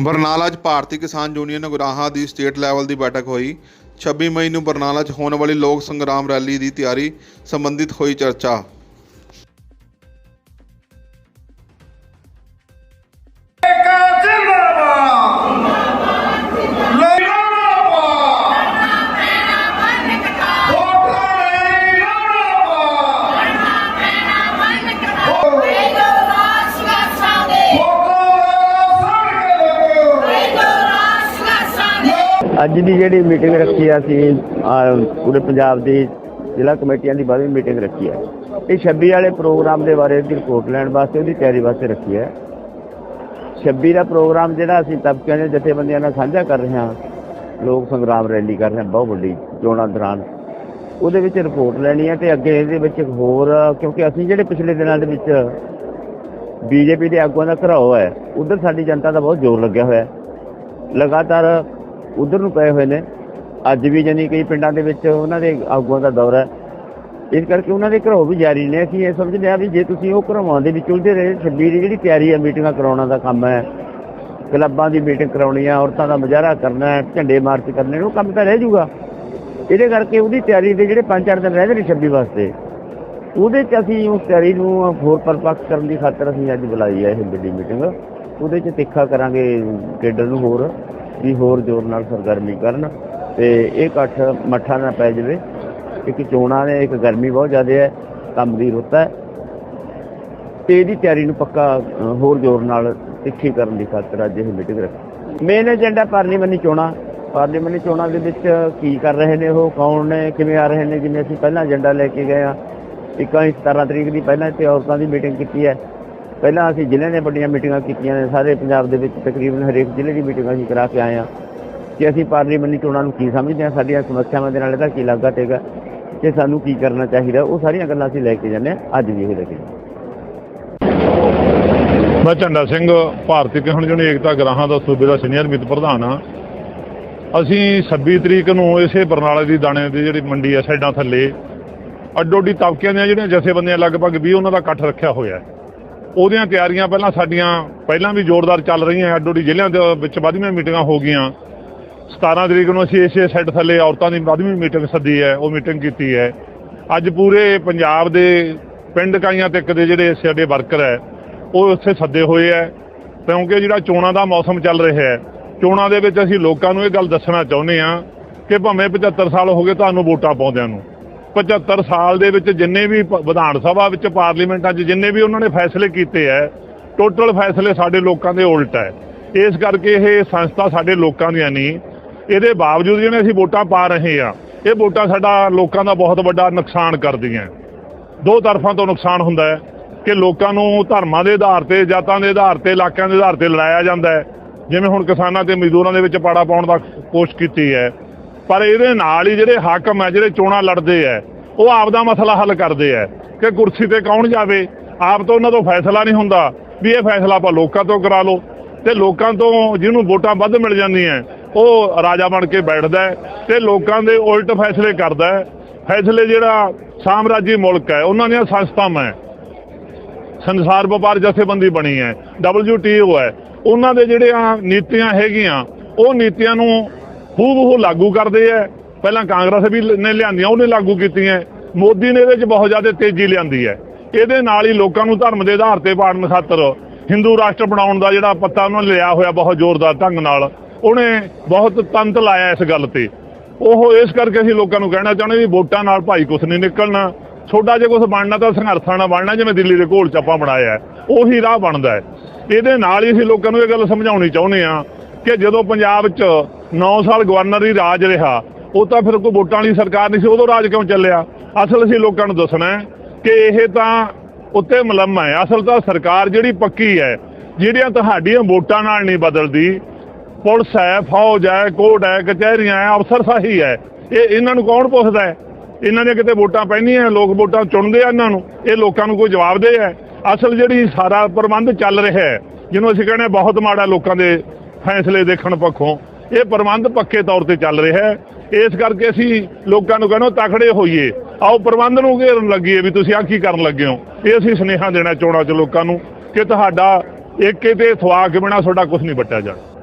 ਬਰਨਾਲਾ 'ਚ ਭਾਰਤੀ ਕਿਸਾਨ ਯੂਨੀਅਨ ਗੁਰਾਹਾਂ ਦੀ ਸਟੇਟ ਲੈਵਲ ਦੀ ਬੈਠਕ ਹੋਈ। 26 ਮਈ ਨੂੰ ਬਰਨਾਲਾ 'ਚ ਹੋਣ ਵਾਲੀ ਲੋਕ ਸੰਗਰਾਮ ਰੈਲੀ ਦੀ ਤਿਆਰੀ ਸੰਬੰਧਿਤ ਹੋਈ ਚਰਚਾ। ਅੱਜ ਦੀ ਜਿਹੜੀ ਮੀਟਿੰਗ ਰੱਖੀ ਆ ਅਸੀਂ ਪੂਰੇ ਪੰਜਾਬ ਦੀ ਜ਼ਿਲ੍ਹਾ ਕਮੇਟੀਆਂ ਦੀ ਬਾਅਦ ਮੀਟਿੰਗ ਰੱਖੀ ਹੈ ਇਹ 26 ਵਾਲੇ ਪ੍ਰੋਗਰਾਮ ਦੇ ਬਾਰੇ ਦੀ ਰਿਪੋਰਟ ਲੈਣ ਵਾਸਤੇ, ਉਹਦੀ ਤਿਆਰੀ ਵਾਸਤੇ ਰੱਖੀ ਹੈ 26 ਦਾ ਪ੍ਰੋਗਰਾਮ ਜਿਹੜਾ ਅਸੀਂ ਤਬਕਿਆਂ ਦੇ ਜਥੇਬੰਦੀਆਂ ਨਾਲ ਸਾਂਝਾ ਕਰ ਰਹੇ ਹਾਂ, ਲੋਕ ਸੰਗਰਾਮ ਰੈਲੀ ਕਰ ਰਹੇ ਹਾਂ, ਬਹੁਤ ਵੱਡੀ ਚੋਣਾਂ ਦੌਰਾਨ। ਉਹਦੇ ਵਿੱਚ ਰਿਪੋਰਟ ਲੈਣੀ ਹੈ ਤੇ ਅੱਗੇ ਇਹਦੇ ਵਿੱਚ ਇੱਕ ਹੋਰ, ਕਿਉਂਕਿ ਅਸੀਂ ਜਿਹੜੇ ਪਿਛਲੇ ਦਿਨਾਂ ਦੇ ਵਿੱਚ ਬੀਜੇਪੀ ਦੇ ਆਗੂਆਂ ਦਾ ਘਰਾਓ ਹੈ, ਉਧਰ ਸਾਡੀ ਜਨਤਾ ਦਾ ਬਹੁਤ ਜ਼ੋਰ ਲੱਗਿਆ ਹੋਇਆ ਲਗਾਤਾਰ ਉਧਰ ਨੂੰ ਪਏ ਹੋਏ ਨੇ। ਅੱਜ ਵੀ ਜਾਨੀ ਕਈ ਪਿੰਡਾਂ ਦੇ ਵਿੱਚ ਉਹਨਾਂ ਦੇ ਆਗੂਆਂ ਦਾ ਦੌਰਾ ਹੈ। ਇਸ ਕਰਕੇ ਉਹਨਾਂ ਦੇ ਘਰੋਂ ਵੀ ਜਾਰੀ ਨੇ। ਅਸੀਂ ਇਹ ਸਮਝਦੇ ਹਾਂ ਵੀ ਜੇ ਤੁਸੀਂ ਉਹ ਘਰੋਂ ਦੇ ਵਿੱਚ ਉਲਝੇ ਰਹੇ ਛੱਬੀ ਦੀ ਜਿਹੜੀ ਤਿਆਰੀ ਹੈ, ਮੀਟਿੰਗਾਂ ਕਰਾਉਣਾ ਦਾ ਕੰਮ ਹੈ, ਕਲੱਬਾਂ ਦੀ ਮੀਟਿੰਗ ਕਰਾਉਣੀ ਹੈ, ਔਰਤਾਂ ਦਾ ਮੁਜ਼ਾਹਰਾ ਕਰਨਾ ਹੈ, ਝੰਡੇ ਮਾਰਚ ਕਰਨੇ ਉਹ ਕੰਮ ਤਾਂ ਰਹਿ ਜਾਊਗਾ। ਇਹਦੇ ਕਰਕੇ ਉਹਦੀ ਤਿਆਰੀ ਦੇ ਜਿਹੜੇ ਪੰਜ ਚਾਰ ਦਿਨ ਰਹਿ ਗਏ ਨੇ 26 ਵਾਸਤੇ। ਉਹਦੇ 'ਚ ਅਸੀਂ ਉਸ ਤਿਆਰੀ ਨੂੰ ਹੋਰ ਪਰਪੱਕ ਕਰਨ ਦੀ ਖਾਤਰ ਅਸੀਂ ਅੱਜ ਬੁਲਾਈ ਹੈ ਇਹ ਵੱਡੀ ਮੀਟਿੰਗ। ਉਹਦੇ 'ਚ ਤਿੱਖਾ ਕਰਾਂਗੇ ਕੇਡਰ ਨੂੰ ਹੋਰ। ਵੀ ਹੋਰ ਜ਼ੋਰ ਨਾਲ ਸਰਗਰਮੀ ਕਰਨ ਤੇ ਇਹ ਇਕੱਠ ਮੱਠਾ ਨਾ ਪੈ ਜਾਵੇ। ਕਿਉਂਕਿ ਚੋਣਾਂ ਨੇ, ਇੱਕ ਗਰਮੀ ਬਹੁਤ ਜ਼ਿਆਦਾ ਹੈ, ਕੰਮ ਦੀ ਰੁੱਤ ਹੈ। ਤੇ ਇਹਦੀ ਤਿਆਰੀ ਨੂੰ ਪੱਕਾ ਹੋਰ ਜ਼ੋਰ ਨਾਲ ਤਿੱਖੀ ਕਰਨ ਦੀ ਖਾਤਰ ਅੱਜ ਇਹ ਮੀਟਿੰਗ ਰੱਖੀ। ਮੇਨ ਏਜੰਡਾ ਪਾਰਲੀਮੈਂਟੀ ਚੋਣਾਂ। ਪਾਰਲੀਮੈਂਟੀ ਚੋਣਾਂ ਦੇ ਵਿੱਚ ਕੀ ਕਰ ਰਹੇ ਨੇ ਉਹ, ਕੌਣ ਨੇ, ਕਿਵੇਂ ਆ ਰਹੇ ਨੇ, ਜਿਵੇਂ ਅਸੀਂ ਪਹਿਲਾਂ ਏਜੰਡਾ ਲੈ ਕੇ ਗਏ ਆ ਇੱਕਾਂ 17 ਤਰੀਕ ਦੀ ਪਹਿਲਾਂ ਇੱਥੇ ਔਰਤਾਂ ਦੀ ਮੀਟਿੰਗ ਕੀਤੀ ਹੈ। ਪਹਿਲਾਂ ਅਸੀਂ ਜ਼ਿਲ੍ਹੇ ਨੇ ਵੱਡੀਆਂ ਮੀਟਿੰਗਾਂ ਕੀਤੀਆਂ ਨੇ, ਸਾਰੇ ਪੰਜਾਬ ਦੇ ਵਿੱਚ ਤਕਰੀਬਨ ਹਰੇਕ ਜ਼ਿਲ੍ਹੇ ਦੀ ਮੀਟਿੰਗ ਅਸੀਂ ਕਰਾ ਕੇ ਆਏ ਆ ਕਿ ਅਸੀਂ ਪਾਰਲੀਮੈਂਟੀ ਚੋਣਾਂ ਨੂੰ ਕੀ ਸਮਝਦੇ ਹਾਂ, ਸਾਡੀਆਂ ਸਮੱਸਿਆਵਾਂ ਦੇ ਨਾਲ ਇਹਦਾ ਕੀ ਲਾਗਤ ਹੈਗਾ ਕਿ ਸਾਨੂੰ ਕੀ ਕਰਨਾ ਚਾਹੀਦਾ, ਉਹ ਸਾਰੀਆਂ ਗੱਲਾਂ ਅਸੀਂ ਲੈ ਕੇ ਜਾਂਦੇ ਹਾਂ, ਅੱਜ ਵੀ ਇਹ ਲੈ ਕੇ ਮੈਂ ਝੰਡਾ ਸਿੰਘ, ਭਾਰਤੀ ਕਿਸਾਨ ਯੂਨੀਅਨ ਏਕਤਾ ਗਰਾਹਾਂ ਦਾ ਸੂਬੇ ਦਾ ਸੀਨੀਅਰ ਮਿੱਤ ਪ੍ਰਧਾਨ ਆ ਅਸੀਂ 26 ਤਰੀਕ ਨੂੰ ਇਸੇ ਬਰਨਾਲੇ ਦੀ ਦਾਣੇ ਦੀ ਜਿਹੜੀ ਮੰਡੀ ਆ ਸਾਈਡਾਂ ਥੱਲੇ ਅੱਡੋ ਅੱਡੀ ਤਬਕਿਆਂ ਦੀਆਂ ਜਿਹੜੀਆਂ ਜਥੇਬੰਦੀਆਂ ਲਗਭਗ 20 ਉਹਨਾਂ ਦਾ ਇਕੱਠ ਰੱਖਿਆ ਹੋਇਆ ਹੈ। ਉਹਦੀਆਂ ਤਿਆਰੀਆਂ ਪਹਿਲਾਂ ਸਾਡੀਆਂ, ਪਹਿਲਾਂ ਵੀ ਜ਼ੋਰਦਾਰ ਚੱਲ ਰਹੀਆਂ ਅੱਡੋ ਅੱਡੀ ਜ਼ਿਲ੍ਹਿਆਂ ਦੇ ਵਿੱਚ ਵੱਧਵੀਆਂ ਮੀਟਿੰਗਾਂ ਹੋ ਗਈਆਂ। 17 ਤਰੀਕ ਨੂੰ ਅਸੀਂ ਇਸੇ ਸੈੱਟ ਥੱਲੇ ਔਰਤਾਂ ਦੀ ਵੱਧਵੀਂ ਮੀਟਿੰਗ ਸੱਦੀ ਹੈ, ਉਹ ਮੀਟਿੰਗ ਕੀਤੀ ਹੈ। ਅੱਜ ਪੂਰੇ ਪੰਜਾਬ ਦੇ ਪਿੰਡ ਕਾਈਆਂ ਤੱਕ ਦੇ ਜਿਹੜੇ ਸਾਡੇ ਵਰਕਰ ਹੈ, ਉਹ ਉੱਥੇ ਸੱਦੇ ਹੋਏ ਹੈ। ਕਿਉਂਕਿ ਜਿਹੜਾ ਚੋਣਾਂ ਦਾ ਮੌਸਮ ਚੱਲ ਰਿਹਾ ਹੈ, ਚੋਣਾਂ ਦੇ ਵਿੱਚ ਅਸੀਂ ਲੋਕਾਂ ਨੂੰ ਇਹ ਗੱਲ ਦੱਸਣਾ ਚਾਹੁੰਦੇ ਹਾਂ ਕਿ ਭਾਵੇਂ 75 ਸਾਲ ਹੋ ਗਏ ਤੁਹਾਨੂੰ ਵੋਟਾਂ ਪਾਉਂਦਿਆਂ ਨੂੰ 75 ਸਾਲ ਦੇ ਵਿੱਚ ਜਿੰਨੇ ਵੀ ਪ- ਵਿਧਾਨ ਸਭਾ ਵਿੱਚ ਪਾਰਲੀਮੈਂਟਾਂ 'ਚ ਜਿੰਨੇ ਵੀ ਉਹਨਾਂ ਨੇ ਫੈਸਲੇ ਕੀਤੇ ਹੈ ਟੋਟਲ ਫੈਸਲੇ ਸਾਡੇ ਲੋਕਾਂ ਦੇ ਉਲਟ ਹੈ ਇਸ ਕਰਕੇ ਇਹ ਸੰਸਥਾ ਸਾਡੇ ਲੋਕਾਂ ਦੀਆਂ ਨਹੀਂ ਇਹਦੇ ਬਾਵਜੂਦ ਜਿਹੜੇ ਅਸੀਂ ਵੋਟਾਂ ਪਾ ਰਹੇ ਆ, ਇਹ ਵੋਟਾਂ ਸਾਡਾ ਲੋਕਾਂ ਦਾ ਬਹੁਤ ਵੱਡਾ ਨੁਕਸਾਨ ਕਰਦੀਆਂ ਦੋ ਤਰਫਾਂ ਤੋਂ ਨੁਕਸਾਨ ਹੁੰਦਾ ਹੈ ਕਿ ਲੋਕਾਂ ਨੂੰ ਧਰਮਾਂ ਦੇ ਆਧਾਰ ਤੇ, ਜਾਤਾਂ ਦੇ ਆਧਾਰ ਤੇ, ਇਲਾਕਿਆਂ ਦੇ ਆਧਾਰ ਤੇ ਲੜਾਇਆ ਜਾਂਦਾ ਹੈ ਜਿਵੇਂ ਹੁਣ ਕਿਸਾਨਾਂ ਤੇ ਮਜ਼ਦੂਰਾਂ ਦੇ ਵਿੱਚ ਪਾੜਾ ਪਾਉਣ ਦਾ ਕੋਸ਼ਿਸ਼ ਕੀਤੀ ਹੈ ਪਰ ਇਹਦੇ ਨਾਲ ਹੀ ਜਿਹੜੇ ਹਾਕਮ ਹੈ, ਜਿਹੜੇ ਚੋਣਾਂ ਲੜਦੇ ਹੈ, ਉਹ ਆਪ ਦਾ ਮਸਲਾ ਹੱਲ ਕਰਦੇ ਹੈ ਕਿ ਕੁਰਸੀ ਤੇ ਕੌਣ ਜਾਵੇ। ਆਪ ਤੋਂ ਉਹਨਾਂ ਤੋਂ ਫੈਸਲਾ ਨਹੀਂ ਹੁੰਦਾ ਵੀ ਇਹ ਫੈਸਲਾ ਆਪਾਂ ਲੋਕਾਂ ਤੋਂ ਕਰਾ ਲਓ। ਤੇ ਲੋਕਾਂ ਤੋਂ ਜਿਹਨੂੰ ਵੋਟਾਂ ਵੱਧ ਮਿਲ ਜਾਂਦੀਆਂ ਉਹ ਰਾਜਾ ਬਣ ਕੇ ਬੈਠਦਾ ਹੈ ਤੇ ਲੋਕਾਂ ਦੇ ਉਲਟ ਫੈਸਲੇ ਕਰਦਾ ਫੈਸਲੇ ਜਿਹੜਾ ਸਾਮਰਾਜੀ ਮੁਲਕ ਹੈ, ਉਹਨਾਂ ਦੀਆਂ ਸੰਸਥਾਵਾਂ ਹੈ। ਸੰਸਾਰ ਵਪਾਰ ਜਥੇਬੰਦੀ ਬਣੀ ਹੈ WTO ਹੈ। ਉਹਨਾਂ ਦੇ ਜਿਹੜੀਆਂ ਨੀਤੀਆਂ ਹੈਗੀਆਂ, ਉਹ ਨੀਤੀਆਂ ਨੂੰ ਹੂਬਹੂ ਲਾਗੂ ਕਰਦੇ ਹੈ ਪਹਿਲਾਂ ਕਾਂਗਰਸ ਵੀ ਨੇ ਲਿਆਂਦੀਆਂ, ਉਹਨੇ ਲਾਗੂ ਕੀਤੀਆਂ। ਮੋਦੀ ਨੇ ਇਹਦੇ 'ਚ ਬਹੁਤ ਜ਼ਿਆਦਾ ਤੇਜ਼ੀ ਲਿਆਂਦੀ ਹੈ। ਇਹਦੇ ਨਾਲ ਹੀ ਲੋਕਾਂ ਨੂੰ ਧਰਮ ਦੇ ਆਧਾਰ ਤੇ ਪਾੜਨ ਖਾਤਰ ਹਿੰਦੂ ਰਾਸ਼ਟਰ ਬਣਾਉਣ ਦਾ ਜਿਹੜਾ ਪੱਤਾ ਉਹਨਾਂ ਨੇ ਲਿਆ ਹੋਇਆ ਬਹੁਤ ਜ਼ੋਰਦਾਰ ਢੰਗ ਨਾਲ, ਉਹਨੇ ਬਹੁਤ ਤੰਤ ਲਾਇਆ ਇਸ ਗੱਲ ਤੇ। ਉਹ ਇਸ ਕਰਕੇ ਅਸੀਂ ਲੋਕਾਂ ਨੂੰ ਕਹਿਣਾ ਚਾਹੁੰਦੇ ਵੀ ਵੋਟਾਂ ਨਾਲ ਭਾਈ ਕੁਛ ਨਹੀਂ ਨਿਕਲਣਾ। ਛੋਟਾ ਜੇ ਕੁਛ ਬਣਨਾ ਤਾਂ ਸੰਘਰਸ਼ਾਂ ਨਾਲ ਬਣਨਾ, ਜਿਵੇਂ ਦਿੱਲੀ ਦੇ ਘੋਲ ਚੱਪਾ ਬਣਾਇਆ ਉਹੀ ਰਾਹ ਬਣਦਾ ਹੈ। ਇਹਦੇ ਨਾਲ ਹੀ ਅਸੀਂ ਲੋਕਾਂ ਨੂੰ ਇਹ ਗੱਲ ਸਮਝਾਉਣੀ ਚਾਹੁੰਦੇ ਆ ਕਿ ਜਦੋਂ ਪੰਜਾਬ 'ਚ 9 ਸਾਲ ਗਵਰਨਰ ਹੀ ਰਾਜ ਰਿਹਾ। ਉਹ ਤਾਂ ਫਿਰ ਕੋਈ ਵੋਟਾਂ ਵਾਲੀ ਸਰਕਾਰ ਨਹੀਂ ਸੀ, ਉਦੋਂ ਰਾਜ ਕਿਉਂ ਚੱਲਿਆ? ਅਸਲ ਅਸੀਂ ਲੋਕਾਂ ਨੂੰ ਦੱਸਣਾ ਹੈ ਕਿ ਇਹ ਤਾਂ ਉੱਤੇ ਮਲਮ ਹੈ। ਅਸਲ ਤਾਂ ਸਰਕਾਰ ਜਿਹੜੀ ਪੱਕੀ ਹੈ, ਜਿਹੜੀਆਂ ਤੁਹਾਡੀਆਂ ਵੋਟਾਂ ਨਾਲ ਨਹੀਂ ਬਦਲਦੀ, ਪੁਲਿਸ ਹੈ, ਫੌਜ ਹੈ, ਕੋਰਟ ਹੈ, ਕਚਹਿਰੀਆਂ ਹੈ, ਅਫਸਰਸ਼ਾਹੀ ਹੈ। ਇਹ ਇਹਨਾਂ ਨੂੰ ਕੌਣ ਪੁੱਛਦਾ ਹੈ? ਇਹਨਾਂ ਦੀਆਂ ਕਿਤੇ ਵੋਟਾਂ ਪੈਂਦੀਆਂ ਲੋਕ ਵੋਟਾਂ ਚੁਣਦੇ ਆ ਇਹਨਾਂ ਨੂੰ। ਇਹ ਲੋਕਾਂ ਨੂੰ ਕੋਈ ਜਵਾਬ ਦੇ ਹੈ? ਅਸਲ ਜਿਹੜੀ ਸਾਰਾ ਪ੍ਰਬੰਧ ਚੱਲ ਰਿਹਾ ਹੈ, ਜਿਹਨੂੰ ਅਸੀਂ ਕਹਿੰਦੇ ਬਹੁਤ ਮਾੜਾ ਲੋਕਾਂ ਦੇ ਫੈਸਲੇ ਦੇਖਣ ਪੱਖੋਂ ਇਹ ਪ੍ਰਬੰਧ ਪੱਕੇ ਤੌਰ ਤੇ ਚੱਲ ਰਿਹਾ ਹੈ। ਇਸ ਕਰਕੇ ਅਸੀਂ ਲੋਕਾਂ ਨੂੰ ਕਹਿੰਦੇ ਤਕੜੇ ਹੋਈਏ। ਆਓ ਪ੍ਰਬੰਧ ਨੂੰ ਘੇਰਨ ਲੱਗੀਏ ਵੀ ਤੁਸੀਂ ਆ ਕੀ ਕਰਨ ਲੱਗੇ ਹੋ। ਇਹ ਅਸੀਂ ਸੁਨੇਹਾ ਦੇਣਾ ਚੋਣਾਂ 'ਚ ਲੋਕਾਂ ਨੂੰ ਕਿ ਤੁਹਾਡਾ ਏਕੇ ਤੇ ਥਵਾ ਕੇ ਬਿਨਾ ਤੁਹਾਡਾ ਕੁਝ ਨਹੀਂ ਵੱਟਿਆ ਜਾਣਾ।